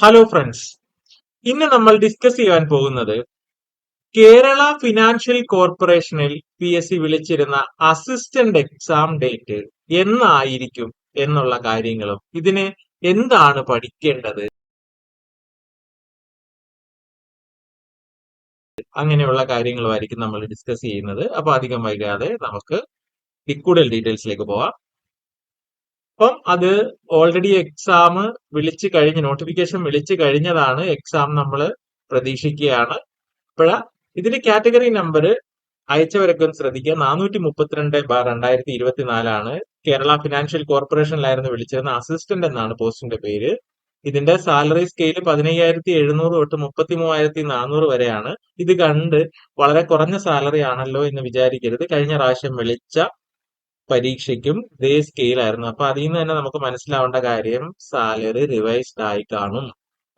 Hello friends ഇന്ന് നമ്മൾ discuss ചെയ്യാൻ പോകുന്നത് കേരള ഫിനാൻഷ്യൽ കോർപ്പറേഷനിൽ പി എസ് സി വിളിച്ചിരുന്ന അസിസ്റ്റന്റ് എക്സാം ഡേറ്റ് എന്നായിരിക്കും എന്നുള്ള കാര്യങ്ങളും ഇതിന് എന്താണ് പഠിക്കേണ്ടത്? അങ്ങനെയുള്ള കാര്യങ്ങളുമായിരിക്കും നമ്മൾ ഡിസ്കസ് ചെയ്യുന്നത്. അപ്പൊ അധികം വൈകാതെ നമുക്ക് കൂടുതൽ ഡീറ്റെയിൽസിലേക്ക് പോവാം. അപ്പം അത് ഓൾറെഡി എക്സാം വിളിച്ചു കഴിഞ്ഞ് നോട്ടിഫിക്കേഷൻ വിളിച്ചു കഴിഞ്ഞതാണ് എക്സാം നമ്മൾ പ്രതീക്ഷിക്കുകയാണ്. അപ്പോഴ ഇതിന്റെ കാറ്റഗറി നമ്പർ അയച്ചവരൊക്കെ ഒന്ന് ശ്രദ്ധിക്കുക. നാനൂറ്റി മുപ്പത്തിരണ്ട് ബാർ രണ്ടായിരത്തി ഇരുപത്തിനാലാണ് കേരള ഫിനാൻഷ്യൽ കോർപ്പറേഷനിലായിരുന്നു വിളിച്ചിരുന്ന അസിസ്റ്റന്റ് എന്നാണ് പോസ്റ്റിന്റെ പേര്. ഇതിന്റെ സാലറി സ്കെയിൽ പതിനയ്യായിരത്തി എഴുന്നൂറ് തൊട്ട് മുപ്പത്തി മൂവായിരത്തി നാനൂറ് വരെയാണ്. ഇത് കണ്ട് വളരെ കുറഞ്ഞ സാലറി ആണല്ലോ എന്ന് വിചാരിക്കരുത്. കഴിഞ്ഞ പ്രാവശ്യം വിളിച്ച പരീക്ഷയ്ക്കും ഇതേ സ്കെയിലായിരുന്നു അപ്പൊ അതിൽ നിന്ന് തന്നെ നമുക്ക് മനസ്സിലാവേണ്ട കാര്യം സാലറി റിവൈസ്ഡ് ആയി കാണും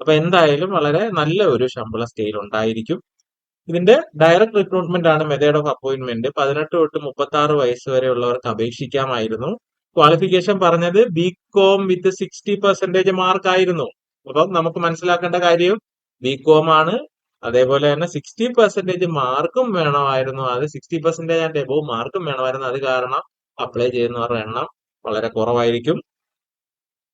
അപ്പൊ എന്തായാലും വളരെ നല്ല ഒരു ശമ്പള സ്കെയിൽ ഉണ്ടായിരിക്കും. ഇതിന്റെ ഡയറക്ട് റിക്രൂട്ട്മെന്റ് ആണ് മെത്തേഡ് ഓഫ് അപ്പോയിന്റ്മെന്റ് പതിനെട്ട് തൊട്ട് മുപ്പത്തി ആറ് വയസ്സ് വരെ ഉള്ളവർക്ക് അപേക്ഷിക്കാമായിരുന്നു. ക്വാളിഫിക്കേഷൻ പറഞ്ഞത് B com with sixty percentage mark ആയിരുന്നു. അപ്പം നമുക്ക് മനസ്സിലാക്കേണ്ട കാര്യം ബി കോം ആണ്. അതേപോലെ തന്നെ സിക്സ്റ്റി പെർസെന്റേജ് മാർക്കും വേണമായിരുന്നു. അത് സിക്സ്റ്റി പെർസെന്റേജ് ആൻഡ് എബോവ് മാർക്കും വേണമായിരുന്നു. അത് കാരണം അപ്ലൈ ചെയ്യുന്നവരുടെ എണ്ണം വളരെ കുറവായിരിക്കും.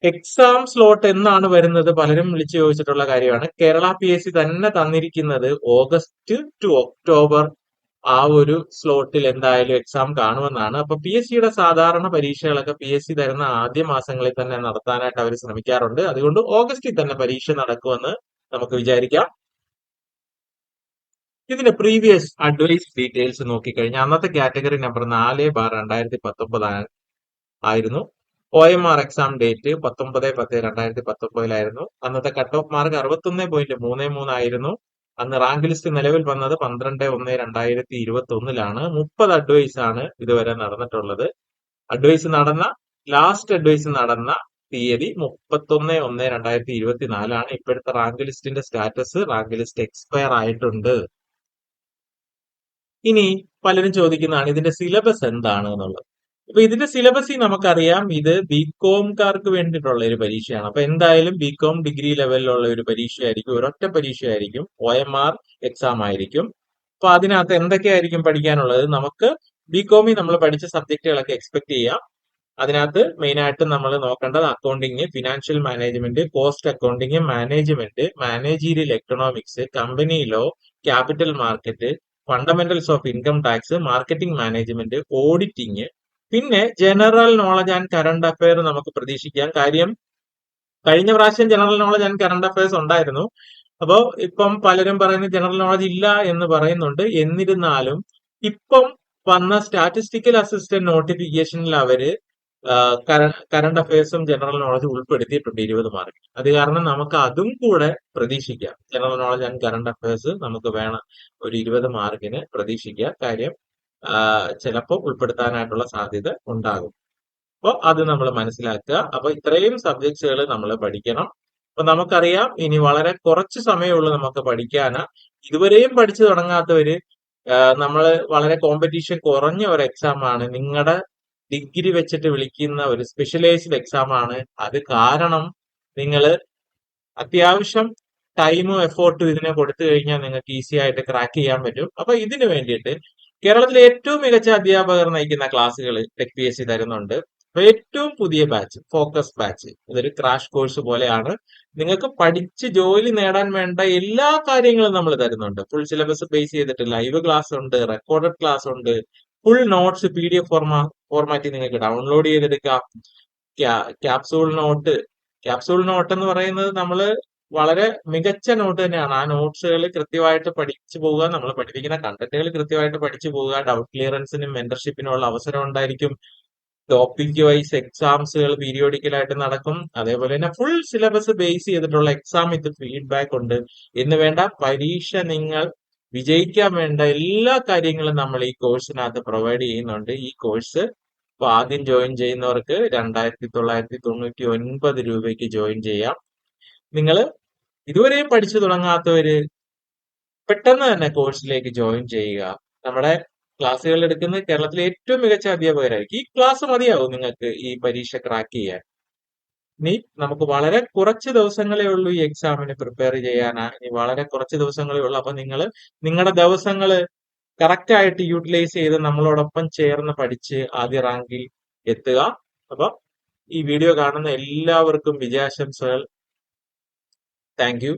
എക്സാം സ്ലോട്ട് എന്നാണ് വരുന്നത് പലരും വിളിച്ചു ചോദിച്ചിട്ടുള്ള കാര്യമാണ്. കേരള പി എസ് സി തന്നെ തന്നിരിക്കുന്നത് ഓഗസ്റ്റ് ടു ഒക്ടോബർ ആ ഒരു സ്ലോട്ടിൽ എന്തായാലും എക്സാം കാണുമെന്നാണ്. അപ്പൊ പി എസ് സിയുടെ സാധാരണ പരീക്ഷകളൊക്കെ പി എസ് സി തരുന്ന ആദ്യ മാസങ്ങളിൽ തന്നെ നടത്താനായിട്ട് അവർ ശ്രമിക്കാറുണ്ട്. അതുകൊണ്ട് ഓഗസ്റ്റിൽ തന്നെ പരീക്ഷ നടക്കുമെന്ന് നമുക്ക് വിചാരിക്കാം. ഇതിന്റെ പ്രീവിയസ് അഡ്വൈസ് ഡീറ്റെയിൽസ് നോക്കിക്കഴിഞ്ഞാൽ അന്നത്തെ കാറ്റഗറി നമ്പർ നാല് ബാർ രണ്ടായിരത്തി പത്തൊമ്പത് ആയിരുന്നു. O M R exam date പത്തൊമ്പത് പത്ത് രണ്ടായിരത്തി പത്തൊമ്പതിലായിരുന്നു അന്നത്തെ കട്ട് ഓഫ് മാർക്ക് അറുപത്തൊന്ന് പോയിന്റ് മൂന്ന് മൂന്നായിരുന്നു അന്ന് റാങ്ക് ലിസ്റ്റ് നിലവിൽ വന്നത് പന്ത്രണ്ട് ഒന്ന് രണ്ടായിരത്തി ഇരുപത്തി ഒന്നിലാണ് മുപ്പത് അഡ്വൈസ് ആണ് ഇതുവരെ നടന്നിട്ടുള്ളത്. അഡ്വൈസ് നടന്ന ലാസ്റ്റ് അഡ്വൈസ് നടന്ന തീയതി മുപ്പത്തൊന്ന് ഒന്ന് രണ്ടായിരത്തി ഇരുപത്തിനാലാണ് ഇപ്പോഴത്തെ റാങ്ക് ലിസ്റ്റിന്റെ സ്റ്റാറ്റസ് റാങ്ക് ലിസ്റ്റ് എക്സ്പയർ ആയിട്ടുണ്ട്. ഇനി പലരും ചോദിക്കുന്നതാണ് ഇതിന്റെ സിലബസ് എന്താണ് എന്നുള്ളത്. അപ്പൊ ഇതിന്റെ സിലബസ് നമുക്കറിയാം ഇത് ബികോംകാർക്ക് വേണ്ടിയിട്ടുള്ള ഒരു പരീക്ഷയാണ്. അപ്പൊ എന്തായാലും ബികോം ഡിഗ്രി ലെവലിലുള്ള ഒരു പരീക്ഷയായിരിക്കും ഒരൊറ്റ പരീക്ഷയായിരിക്കും ഒ എം ആർ എക്സാം ആയിരിക്കും. അപ്പൊ അതിനകത്ത് എന്തൊക്കെയായിരിക്കും പഠിക്കാനുള്ളത്? നമുക്ക് ബികോമിൽ നമ്മൾ പഠിച്ച സബ്ജക്റ്റുകളൊക്കെ എക്സ്പെക്ട് ചെയ്യാം. അതിനകത്ത് മെയിൻ ആയിട്ട് നമ്മൾ നോക്കേണ്ടത് accounting financial management cost accounting management managerial economics company law capital market fundamentals of income tax marketing management auditing പിന്നെ general knowledge and current affair നമുക്ക് പ്രതീക്ഷിക്കാം. കാര്യം കഴിഞ്ഞ പ്രാവശ്യം general knowledge and current affairs ഉണ്ടായിരുന്നു. അപ്പോൾ ഇപ്പം പലരും പറയുന്നത് ജനറൽ നോളജ് ഇല്ല എന്ന് പറയുന്നുണ്ട്. എന്നിരുന്നാലും ഇപ്പം വന്ന സ്റ്റാറ്റിസ്റ്റിക്കൽ അസിസ്റ്റന്റ് നോട്ടിഫിക്കേഷനിൽ അവർ കറണ്ട് അഫയേഴ്സും ജനറൽ നോളജും ഉൾപ്പെടുത്തിയിട്ടുണ്ട് ഇരുപത് മാർക്ക്. അത് കാരണം നമുക്ക് അതും കൂടെ പ്രതീക്ഷിക്കാം. General knowledge and current affairs നമുക്ക് വേണം ഒരു ഇരുപത് മാർക്കിന് പ്രതീക്ഷിക്കാം കാര്യം ചിലപ്പോൾ ഉൾപ്പെടുത്താനായിട്ടുള്ള സാധ്യത ഉണ്ടാകും. അപ്പോൾ അത് നമ്മൾ മനസ്സിലാക്കുക. അപ്പൊ ഇത്രയും സബ്ജക്ട്സുകൾ നമ്മൾ പഠിക്കണം. അപ്പൊ നമുക്കറിയാം ഇനി വളരെ കുറച്ച് സമയമുള്ളൂ നമുക്ക് പഠിക്കാന്. ഇതുവരെയും പഠിച്ചു തുടങ്ങാത്തവര് നമ്മൾ വളരെ കോമ്പറ്റീഷൻ കുറഞ്ഞ ഒരു എക്സാം ആണ് നിങ്ങളുടെ ഡിഗ്രി വെച്ചിട്ട് വിളിക്കുന്ന ഒരു സ്പെഷ്യലൈസ്ഡ് എക്സാം ആണ്. അത് കാരണം നിങ്ങൾ അത്യാവശ്യം ടൈമും എഫോർട്ടും ഇതിനെ കൊടുത്തു കഴിഞ്ഞാൽ നിങ്ങൾക്ക് ഈസി ആയിട്ട് ക്രാക്ക് ചെയ്യാൻ പറ്റും. അപ്പൊ ഇതിനു വേണ്ടിയിട്ട് കേരളത്തിലെ ഏറ്റവും മികച്ച അധ്യാപകർ നയിക്കുന്ന ക്ലാസ്സുകൾ ടെക് പി എസ് സി തരുന്നുണ്ട്. ഏറ്റവും പുതിയ ബാച്ച് ഫോക്കസ് ബാച്ച് ഇതൊരു ക്രാഷ് കോഴ്സ് പോലെയാണ്. നിങ്ങൾക്ക് പഠിച്ച് ജോലി നേടാൻ വേണ്ട എല്ലാ കാര്യങ്ങളും നമ്മൾ തരുന്നുണ്ട്. ഫുൾ സിലബസ് ബേസ് ചെയ്തിട്ട് ലൈവ് ക്ലാസ് ഉണ്ട് റെക്കോർഡഡ് ക്ലാസ് ഉണ്ട് full notes P D F ഫോർമാ ഫോർമാറ്റിൽ നിങ്ങൾക്ക് ഡൗൺലോഡ് ചെയ്തെടുക്കാം. ക്യാപ്സൂൾ നോട്ട് ക്യാപ്സൂൾ നോട്ട് എന്ന് പറയുന്നത് നമ്മൾ വളരെ മികച്ച നോട്ട് തന്നെയാണ്. ആ നോട്ട്സുകൾ കൃത്യമായിട്ട് പഠിച്ചു പോവുക നമ്മൾ പഠിപ്പിക്കുന്ന കണ്ടന്റുകൾ കൃത്യമായിട്ട് പഠിച്ചു പോവുക ഡൗട്ട് ക്ലിയറൻസിനും മെന്റർഷിപ്പിനും ഉള്ള അവസരം ഉണ്ടായിരിക്കും. ടോപ്പിക് വൈസ് എക്സാംസുകൾ പീരിയോഡിക്കലായിട്ട് നടക്കും. അതേപോലെ തന്നെ ഫുൾ സിലബസ് ബേസ് ചെയ്തിട്ടുള്ള എക്സാം ഇത് ഫീഡ്ബാക്ക് ഉണ്ട്. എന്ന് വേണ്ട പരീക്ഷ നിങ്ങൾ വിജയിക്കാൻ വേണ്ട എല്ലാ കാര്യങ്ങളും നമ്മൾ ഈ കോഴ്സിനകത്ത് പ്രൊവൈഡ് ചെയ്യുന്നുണ്ട്. ഈ കോഴ്സ് ഇപ്പൊ ആദ്യം ജോയിൻ ചെയ്യുന്നവർക്ക് രണ്ടായിരത്തി തൊള്ളായിരത്തി തൊണ്ണൂറ്റി ഒൻപത് രൂപയ്ക്ക് ജോയിൻ ചെയ്യാം. നിങ്ങൾ ഇതുവരെയും പഠിച്ചു തുടങ്ങാത്തവര് പെട്ടെന്ന് തന്നെ കോഴ്സിലേക്ക് ജോയിൻ ചെയ്യുക. നമ്മുടെ ക്ലാസ്സുകൾ എടുക്കുന്ന കേരളത്തിലെ ഏറ്റവും മികച്ച അധ്യാപകരായിരിക്കും. ഈ ക്ലാസ് മതിയാവും നിങ്ങൾക്ക് ഈ പരീക്ഷ ക്രാക്ക് ചെയ്യാൻ. ഇനി നമുക്ക് വളരെ കുറച്ച് ദിവസങ്ങളേ ഉള്ളൂ ഈ എക്സാമിന് പ്രിപ്പയർ ചെയ്യാനാ ഇനി വളരെ കുറച്ച് ദിവസങ്ങളേ ഉള്ളൂ. അപ്പൊ നിങ്ങൾ നിങ്ങളുടെ ദിവസങ്ങൾ കറക്റ്റ് ആയിട്ട് യൂട്ടിലൈസ് ചെയ്ത് നമ്മളോടൊപ്പം ചേർന്ന് പഠിച്ച് ആദ്യ റാങ്കിൽ എത്തുക. അപ്പൊ ഈ വീഡിയോ കാണുന്ന എല്ലാവർക്കും വിജയാശംസകൾ. Thank you